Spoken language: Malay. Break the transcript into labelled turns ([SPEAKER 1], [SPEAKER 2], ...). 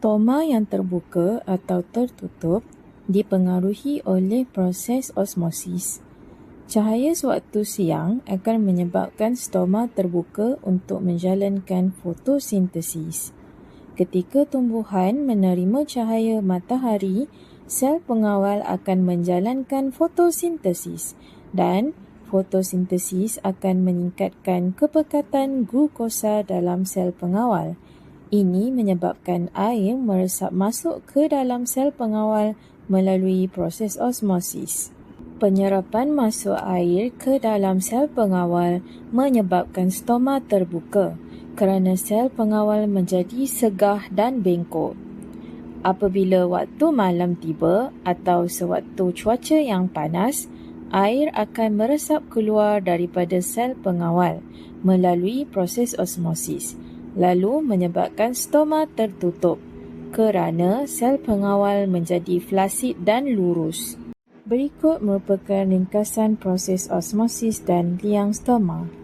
[SPEAKER 1] Stoma yang terbuka atau tertutup dipengaruhi oleh proses osmosis. Cahaya sewaktu siang akan menyebabkan stoma terbuka untuk menjalankan fotosintesis. Ketika tumbuhan menerima cahaya matahari, sel pengawal akan menjalankan fotosintesis dan fotosintesis akan meningkatkan kepekatan glukosa dalam sel pengawal. Ini menyebabkan air meresap masuk ke dalam sel pengawal melalui proses osmosis. Penyerapan masuk air ke dalam sel pengawal menyebabkan stoma terbuka kerana sel pengawal menjadi segah dan bengkok. Apabila waktu malam tiba atau sewaktu cuaca yang panas, air akan meresap keluar daripada sel pengawal melalui proses osmosis lalu menyebabkan stoma tertutup kerana sel pengawal menjadi flasid dan lurus. Berikut merupakan ringkasan proses osmosis dan liang stoma.